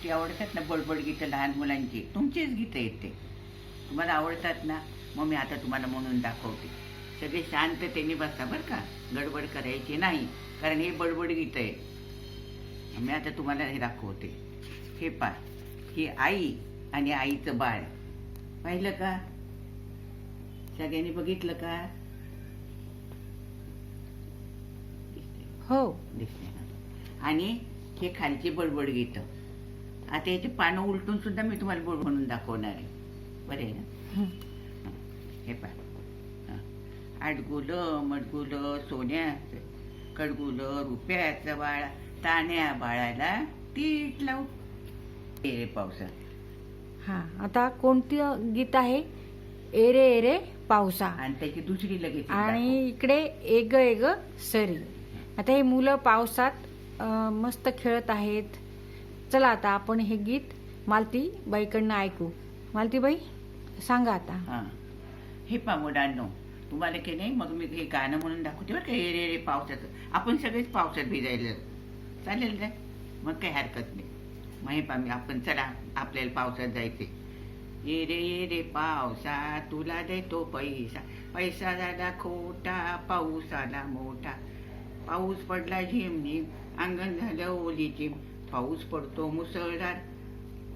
गोष्टी आवडतात ना बडबड गीतं लहान मुलांची. तुमचीच गीतं आहेत ते. तुम्हाला आवडतात ना मग मी आता तुम्हाला म्हणून दाखवते. सगळे शांततेने बसा बरं का. गडबड करायची नाही कारण हे बडबड गीत आहे मी आता तुम्हाला हे दाखवते. हे पा ही आई आणि आईचं बाळ. पाहिलं का? सगळ्यांनी बघितलं का. हो. दिसते. आणि हे खालचे बडबड गीत. आता याचे पानं उलटून सुद्धा मी तुम्हाला बोल म्हणून दाखवणार आहे. बरं ना? हं. पा आडगुलं मडगुलं सोन्याचं कडगुलं रुपयाचं बाळा ताण्या बाळाला तीट लावू. ए रे पावसात हा आता कोणतं गीत आहे? एरे एरे पावसा आणि त्याची दुसरी लगेच आणि इकडे एग एग सरी. आता हे मुलं पावसात मस्त खेळत आहेत. चला आता आपण हे गीत मालती बाईकडनं ऐकू. मालतीबाई सांगा आता. हे. पा मुलांनो तुम्हाला की नाही मग मी हे गाणं म्हणून दाखवते बरं का? हे रे रे पावसाचं. आपण सगळेच पावसात भिजायला. चालेल काय मग काही हरकत नाही. मग हे पा आपण चला आपल्याला पावसात जायचे ये रे ये रे पावसा तुला देतो पैसा. पैसा झाला खोटा पाऊस आला मोठा. पाऊस पडला झिमझिम अंगण झालं ओली चिम पाऊस पडतो मुसळधार.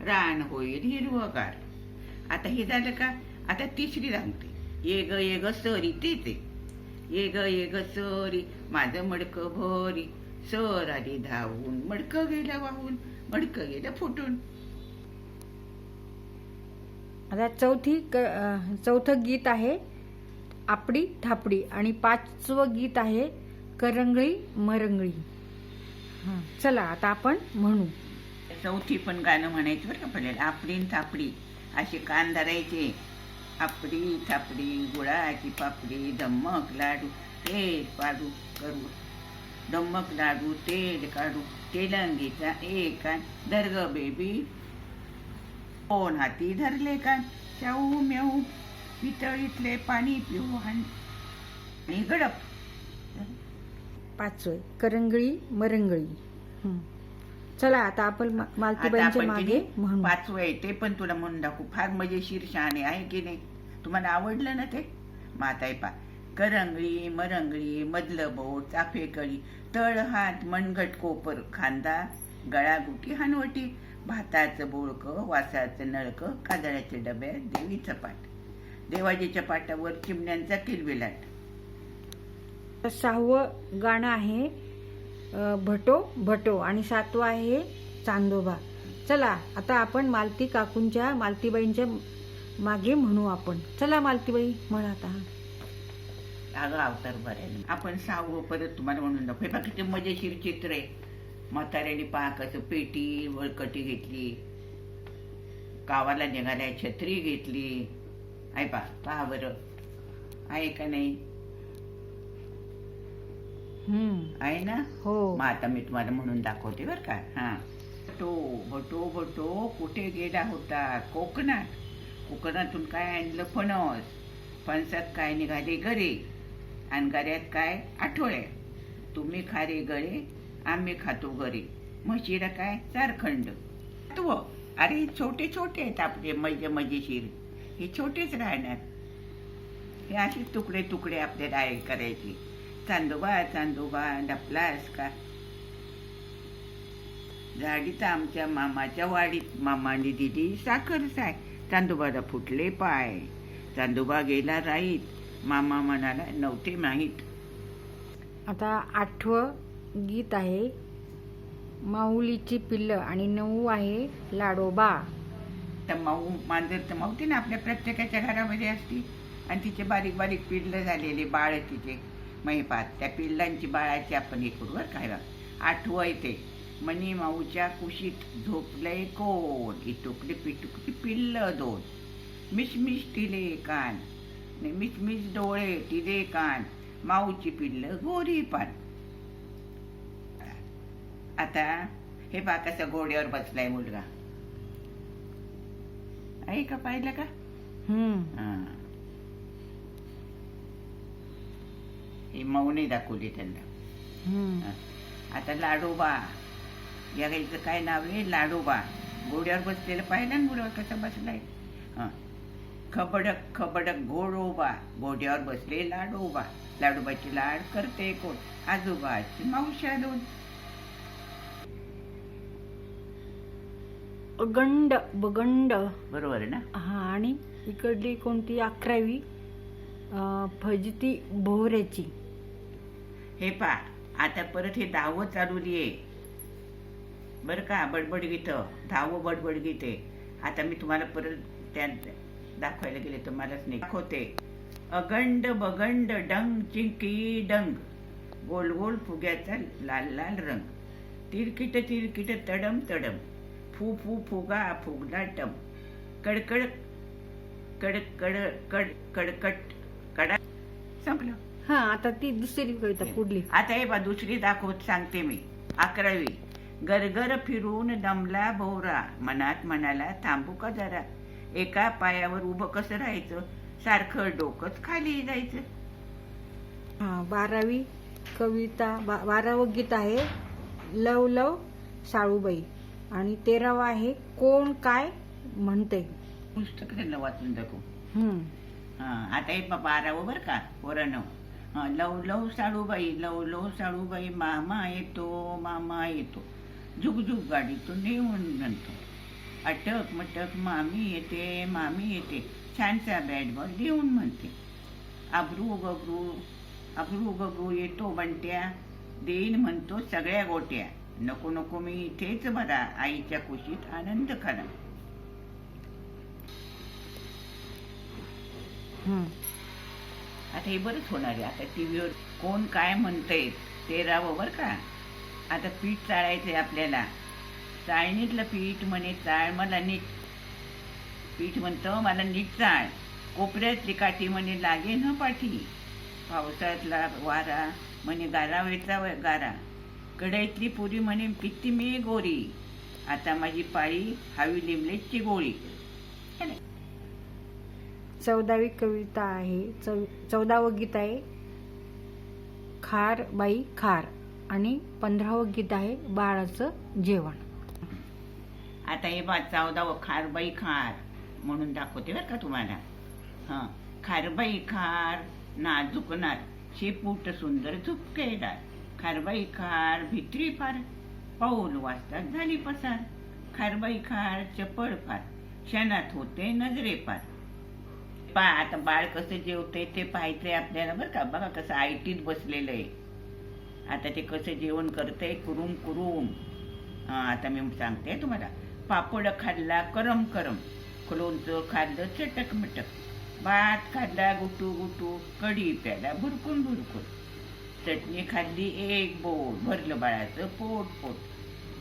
रान होईल हिरवगार. आता हे झालं का? आता तिसरी सांगते ये ग ये ग सरी तेचे आहे ये ग ये ग सरी माझं मडकं भरी. सर आली धावून मडकं गेलं वाहून मडकं गेलं फुटून. आता चौथी क- चौथं गीत आहे आपडी थापडी. आणि पाचवं गीत आहे करंगळी मरंगळी. हं, चला आता आपण म्हणू. चौथी पण गाणं म्हणायचं बरं का आपल्याला आपडी न थापडी. असे कान धरायचे आपडी थापडी गुळाची पापडी धम्मक लाडू तेल पाडू करू. धम्मक लाडू तेल काढू तेलंगीचा एक कान दर्ग बेबी. कोण हाती धरले कान शाऊ म्याऊ पितळीतले पाणी पिऊ आणि गडप. पाचवं करंगळी मरंगळी. चला आता आपण मा- आता मालतीबाईंच्या आपण मागे पाचवं आहे ते पण तुला म्हणून दाखवू. फार मजेशीर शहाणे आहे की नाही? तुम्हाला आवडलं ना ते? माताय पा करंगळी मरंगळी मधलं बोट चाफेकळी तळ हात मनगट कोपर खांदा गळागुटी हनवटी भाताचं बोळकं वासाचं नळकं काजळ्याच्या डब्यात देवीचं पाट देवाजीच्या पाटावर चिमण्यांचा किलबिलाट. तर सहावं गाणं आहे भटो भटो आणि सातवं आहे चांदोबा. चला आता आपण मालती काकूंच्या मालतीबाईंच्या मागे म्हणू आपण. चला मालतीबाई म्हणा आता. अगं अवतार बरं आपण सहावं परत तुम्हाला म्हणून दाखवू हे बघा किती मजेशीर चित्र आहे. म्हाताऱ्याने पहा कसं पेटी वळकटी घेतली. गावाला निघाल्या छत्री घेतली. आहे पा पहा बरं. आहे का नाही? आहे ना? हो. मग आता मी तुम्हाला म्हणून दाखवते बरं का. हा. भटो भटो भटो कुठे गेला होता? कोकणात. कोकणातून काय आणलं फणस? फणसात काय निघाले गरे आणि गऱ्यात काय? आठवड्या. तुम्ही खारे गळे आम्ही खातो गरे म्हशीला काय? चारखंड. तू अरे छोटे छोटे आहेत आपले मजे मजेशीर हे छोटेच राहणार. हे असे तुकडे तुकडे आपल्याला करायचे. चांदोबा चांदोबा डपलास का झाडीत आमच्या मामाच्या वाडीत मामाने दिली साखर साय. चांदोबाला फुटले पाय. चांदोबा गेला राईत. मामा म्हणाला नव्हते माहीत. आता आठवं गीत आहे माऊलीची पिल्लं आणि नऊ आहे लाडोबा. तर माऊ मांजर तर मावती ना आपल्या प्रत्येकाच्या घरामध्ये असती. आणि तिचे बारीक बारीक पिल्लं झालेले बाळ तिचे. महिपात त्या पिल्लांची बाळाची आपण हे करू बरं काय आठवं येते मनी माऊच्या कुशीत झोपलंय कोण? इटुकली पिटुकली पिल्ल दोन. मिसमिस तिले कान. मिसमिस डोळे तिले कान. माऊची पिल्ल गोरी पान. आता हे पा कसं घोड्यावर बसलाय मुलगा. आहे का पाहिलं का? हम्म. हा. मौनी दाखवली त्यांना. आता लाडोबा या गाईचं काय नाव आहे? लाडोबा. घोड्यावर बसलेलं पाहिलं ना घोड्यावर कसा बसलाय? हा. खबडक खबडक घोडोबा. घोड्यावर बसले लाडोबा. लाडोबाची लाड करते कोण? आजोबाची मावशा दोन अगंड बगंड. बरोबर आहे ना? हा आणि इकडली कोणती अकरावी? फजिती बोहऱ्याची हे पा आता परत हे दहावं चालवली आहे बरं का बडबड गीतं दहावं बडबड गीत आहे आता मी तुम्हाला परत त्या दाखवायला गेले तुम्हालाच नाही. दाखवते. अगंड बगंड डंग चिंकी डंग. गोल गोल फुग्याचा लाल लाल रंग. तिरकिट तिरकिट तडम तडम. फू फू फुगा फुगला टम. कडकड कड कड कड कडकट कडा. संपलं. हा आता ती दुसरी कविता पुढली आता हे बा दुसरी दाखवत सांगते मी. अकरावी. गरगर फिरून दमला भोवरा. मनात म्हणाला थांबू का जरा? एका पायावर उभं कसं राहायचं? सारखं डोकंच खाली जायचं. हा बारावी कविता बा बारावं गीत आहे लव लव साळूबाई आणि तेरावं आहे कोण काय म्हणते. पुस्तक त्यांना वाचून दाखवू. हम्म. हा आता हे बारावं बरं का पोरानं love love Salubai love love Salubai मामा येतो मामा येतो. झुकझुक गाडी गाडीतून नेऊन म्हणतो अटक मटक मामी येते मामी येते. छानसा बॅट बॉल देऊन म्हणते. अब्रू गब्रू अब्रू गब्रू येतो बंट्या. देईन म्हणतो सगळ्या गोट्या. नको नको मी इथेच बरा. आईच्या कुशीत आनंद खरा. हम्म. आता हे बरंच होणार आहे. आता टी व्हीवर कोण काय म्हणतंय ते राहावं बरं का. आता पीठ चाळायचं आहे आपल्याला. चाळणीतलं पीठ म्हणे चाळ मला नीट. पीठ म्हणतं मला नीट चाळ. कोपऱ्यातली काठी म्हणे लागे न पाठी. पावसाळ्यातला वारा म्हणे गारा वेचावा गारा. कढईतली पुरी म्हणे किती मी गोरी. आता माझी पाळी हवी लिमलेची गोळी. ना? चौदावी कविता आहे. चौ चौदावं गीत आहे. खार बाई खार. आणि पंधरावं गीत आहे बाळाचं जेवण. आता हे बा चौदावं खारबाई खार म्हणून दाखवते बरं का तुम्हाला. हां खारबाई खार नाजुकणार शेपूट सुंदर झुपकेदार. खारबाई खार भित्री फार पाऊल वाजतात झाली पसार. खारबाई खार चपळ फार क्षणात होते नजरे फार पा आता बाळ कसं जेवते ते पाहायचंय आपल्याला बरं का. बघा कसं आयटीत बसलेलं आहे. आता ते कसं जेवण करते कुरुम कुरुम. आता मी सांगते तुम्हाला. पापड खाल्ला करम करम. लोणचं खाल्लं चटक मिटक. भात खाल्ला गुटू गुटू. कढी प्याला भुरकून भुरकून. चटणी खाल्ली एक बोट भरलं बाळाचं पोट पोट.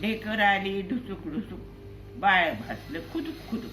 ढेकर आली ढुसुक ढुसुक. बाळ भासलं खुदुक खुदुक.